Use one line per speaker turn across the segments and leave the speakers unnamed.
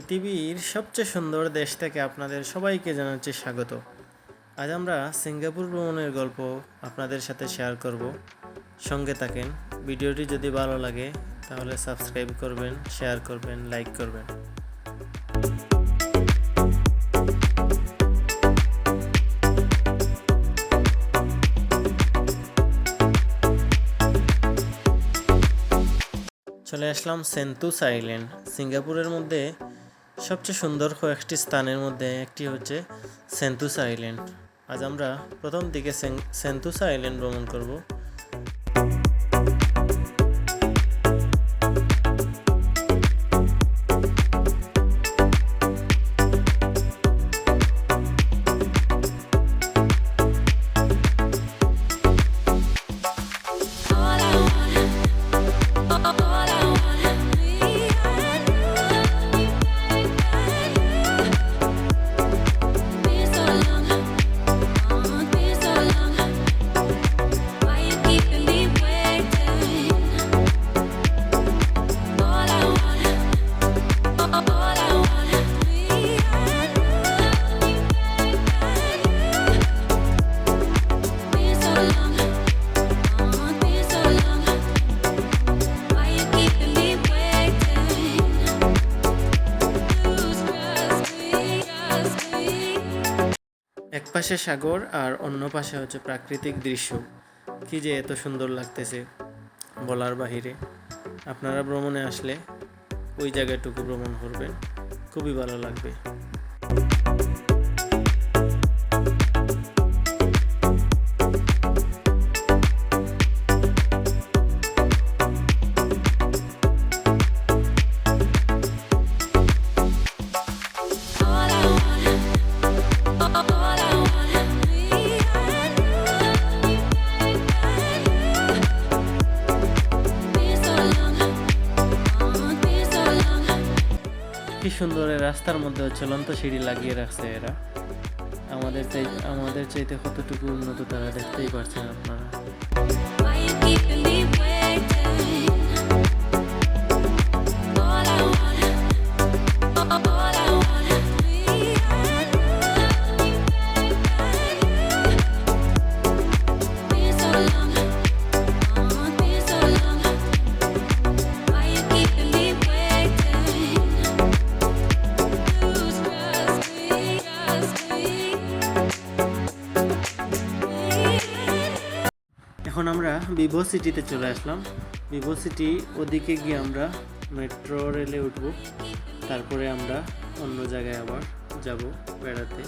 পৃথিবীর সবচেয়ে সুন্দর দেশ থেকে আপনাদের সবাইকে জানাচ্ছি স্বাগত। আজ আমরা সিঙ্গাপুর ভ্রমণের গল্প আপনাদের সাথে শেয়ার করব। সঙ্গে থাকেন, ভিডিওটি যদি ভালো লাগে, তাহলে সাবস্ক্রাইব করবেন, শেয়ার করবেন, লাইক করবেন। চলে আসলাম সেন্তুস আইল্যান্ড। সিঙ্গাপুরের মধ্যে সবচেয়ে সুন্দর কয়েকটি স্থানের মধ্যে একটি হচ্ছে সেন্তুস আইল্যান্ড। আজ আমরা প্রথম দিকে সেন- সেন্তুস আইল্যান্ড ভ্রমণ করব। এক পাশে সাগর আর অন্য পাশে হচ্ছে প্রাকৃতিক দৃশ্য। কি যে এত সুন্দর লাগতেছে বলার বাহিরে। আপনারা ভ্রমণে আসলে ওই জায়গাটুকু ভ্রমণ করবেন। খুবই ভালো লাগবে। কি সুন্দর রাস্তার মধ্যে চলন্ত সিঁড়ি লাগিয়ে রাখছে এরা। আমাদের চাই আমাদের চাইতে কতটুকু উন্নত তারা দেখতেই পারছেন আপনারা। ভিভো সিটিতে চলে আসলাম। ভিভো সিটি ওদিকে গিয়ে আমরা মেট্রো রেলে উঠব। তারপরে আমরা অন্য জায়গায় আবার যাব বেড়াতে।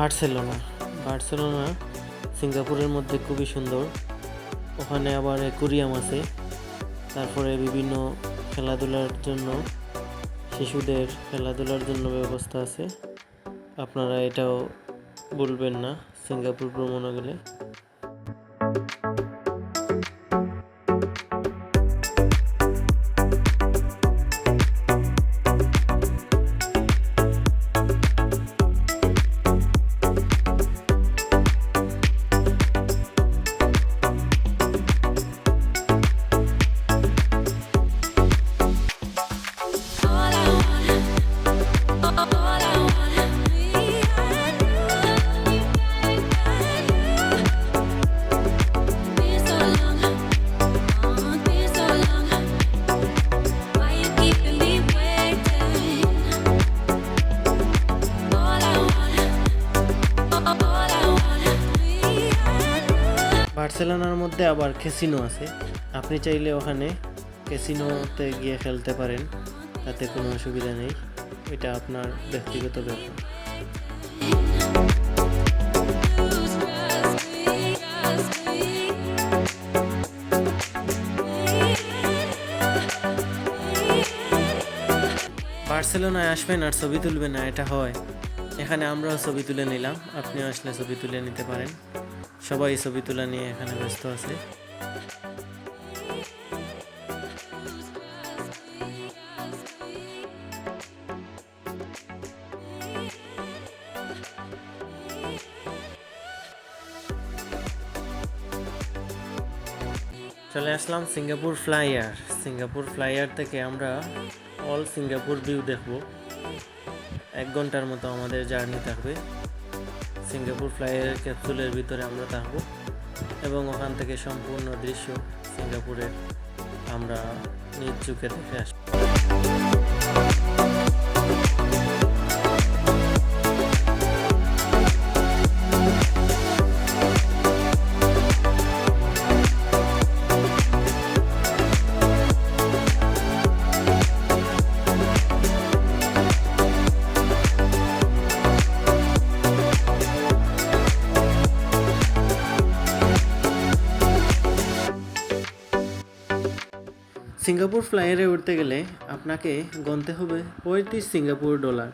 বার্সেলোনা। বার্সেলোনা সিঙ্গাপুরের মধ্যে খুবই সুন্দর। ওখানে আবার অ্যাকুরিয়াম আছে। তারপরে বিভিন্ন খেলাধুলার জন্য, শিশুদের খেলাধুলার জন্য ব্যবস্থা আছে। আপনারা এটাও বলবেন না, সিঙ্গাপুর ভ্রমণে গেলে। বার্সেলোনার মধ্যে আবার ক্যাসিনো আছে। আপনি চাইলে ওখানে ক্যাসিনোতে গিয়ে খেলতে পারেন, তাতে কোনো অসুবিধা নেই। এটা আপনার ব্যক্তিগত ব্যাপার. বার্সেলোনায় আসবেন আর ছবি তুলবেন না, এটা হয়। এখানে আমরাও ছবি তুলে নিলাম, আপনিও আসলে ছবি তুলে নিতে পারেন। সবাই ছবি তোলা নিয়ে এখানে ব্যস্ত আছে। চলে আসলাম সিঙ্গাপুর ফ্লাইয়ার। সিঙ্গাপুর ফ্লাইয়ার থেকে আমরা অল সিঙ্গাপুর ভিউ দেখব। এক ঘণ্টার মতো আমাদের জার্নি থাকবে। সিঙ্গাপুর ফ্লাইয়ের ক্যাপসুলের ভিতরে আমরা থাকব এবং ওখান থেকে সম্পূর্ণ দৃশ্য সিঙ্গাপুরের আমরা নিজ চোখে দেখে আসব। সিঙ্গাপুর ফ্লাইয়ারে উঠতে গেলে আপনাকে গনতে হবে পঁয়ত্রিশ সিঙ্গাপুর ডলার,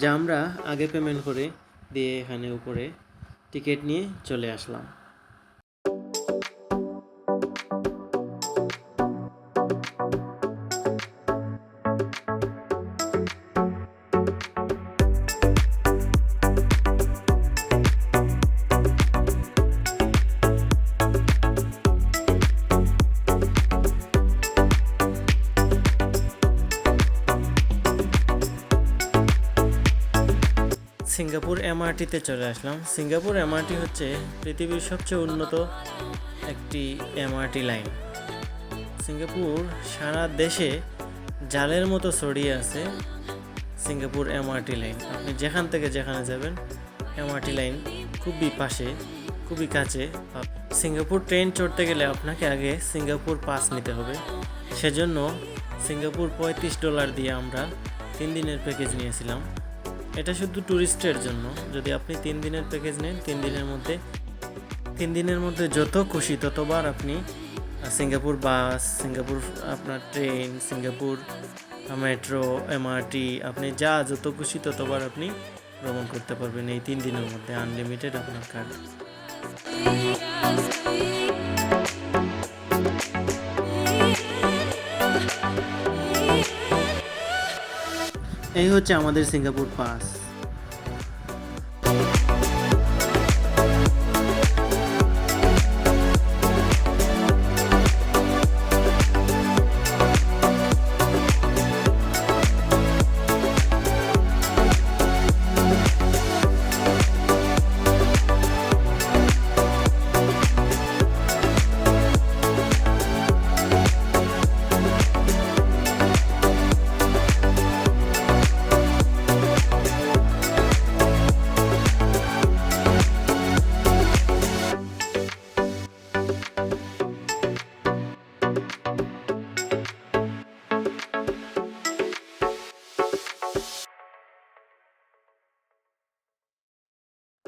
যা আমরা আগে পেমেন্ট করে দিয়ে এখানে উপরে টিকিট নিয়ে চলে আসলাম। সিঙ্গাপুর এমআরটিতে চলে আসলাম। সিঙ্গাপুর এমআরটি হচ্ছে পৃথিবীর সবচেয়ে উন্নত একটি এমআরটি লাইন সিঙ্গাপুর সারা দেশে জালের মতো ছড়িয়ে আছে সিঙ্গাপুর এমআরটি লাইন আপনি যেখান থেকে যেখানে যাবেন এমআরটি লাইন খুবই পাশে, খুবই কাছে। সিঙ্গাপুর ট্রেন চড়তে গেলে আপনাকে আগে সিঙ্গাপুর পাস নিতে হবে। সেজন্য সিঙ্গাপুর পঁয়ত্রিশ ডলার দিয়ে আমরা তিন দিনের প্যাকেজ নিয়েছিলাম। এটা শুধু ট্যুরিস্টের জন্য। যদি আপনি তিন দিনের প্যাকেজ নেন, তিন দিনের মধ্যে, তিন দিনের মধ্যে যত খুশি ততবার আপনি সিঙ্গাপুর বাস, সিঙ্গাপুর, আপনার ট্রেন, সিঙ্গাপুর মেট্রো এমআরটি আপনি যা যত খুশি ততবার আপনি ভ্রমণ করতে পারবেন এই তিন দিনের মধ্যে আনলিমিটেড আপনার কার্ড এই হচ্ছে আমাদের সিঙ্গাপুর পাস।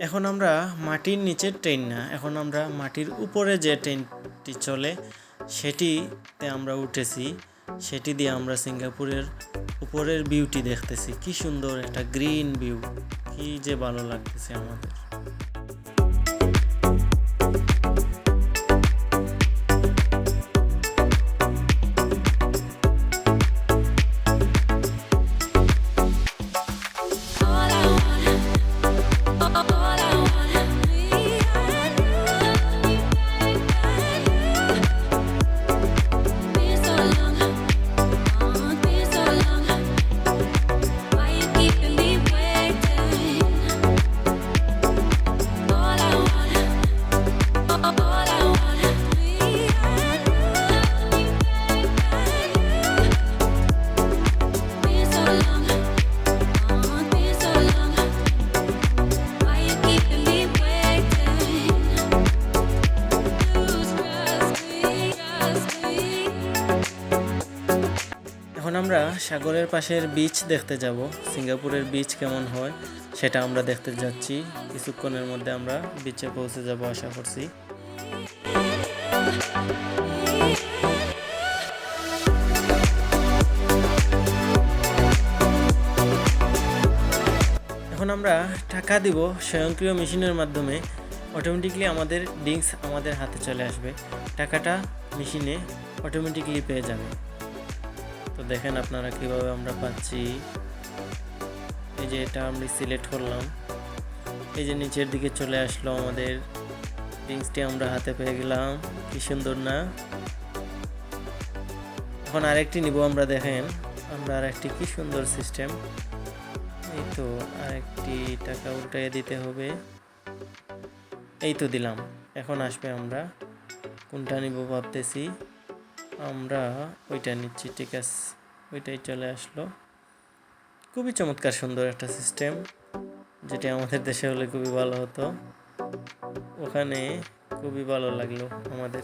এখন আমরা মাটির নিচের ট্রেন না, এখন আমরা মাটির উপরে যে ট্রেনটি চলে, সেটিতে আমরা উঠেছি। সেটি দিয়ে আমরা সিঙ্গাপুরের উপরের ভিউটি দেখতেছি। কি সুন্দর একটা গ্রিন ভিউ কি যে ভালো লাগতেছে আমাদের। আমরা সাগরের পাশের বিচ দেখতে যাব। সিঙ্গাপুরের বিচ কেমন হয় সেটা আমরা দেখতে যাচ্ছি। কিছুক্ষণের মধ্যে আমরা বিচে পৌঁছে যাব আশা করছি। এখন আমরা টাকা দিব স্বয়ংক্রিয় মেশিনের মাধ্যমে। অটোমেটিকলি আমাদের ডিংস আমাদের হাতে চলে আসবে। টাকাটা মেশিনে অটোমেটিকলি পেয়ে যাবে। তো দেখেন আপনারা কীভাবে আমরা পাচ্ছি। এই যে এটা আমরা সিলেক্ট করলাম। এই যে নিচের দিকে চলে আসলো আমাদের ডিংসটি আমরা হাতে পেয়ে গেলাম। কি সুন্দর না? এখন আরেকটি নিব আমরা দেখেন। আমরা আরেকটি কি সুন্দর সিস্টেম। এই তো আরেকটি টাকা উল্টাইয়ে দিতে হবে। এই তো দিলাম। এখন আসবে আমরা। কোনটা নিব ভাবতেছি? আমরা ওইটা নিচ্ছি, ঠিক আছে। ওইটাই চলে আসলো। খুবই চমৎকার সুন্দর একটা সিস্টেম যেটি আমাদের দেশে হলে খুবই ভালো হতো। ওখানে খুবই ভালো লাগল আমাদের।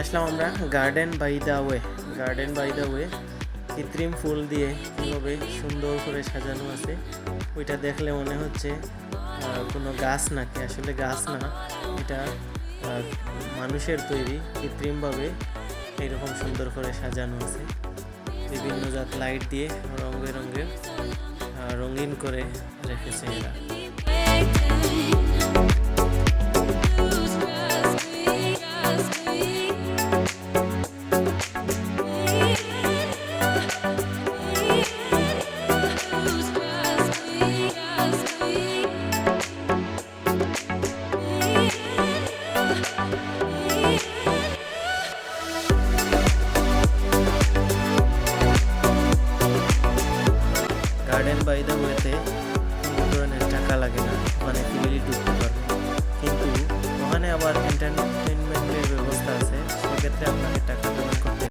আসলাম আমরা garden by the way garden by the way কৃত্রিম ফুল দিয়ে কীভাবে সুন্দর করে সাজানো আছে, ওইটা দেখলে মনে হচ্ছে কোনো গাছ নাকি, আসলে গাছ না, এটা মানুষের তৈরি কৃত্রিমভাবে এইরকম সুন্দর করে সাজানো আছে, বিভিন্ন জাত লাইট দিয়ে রং বেরঙের রঙিন করে রেখেছে এরা।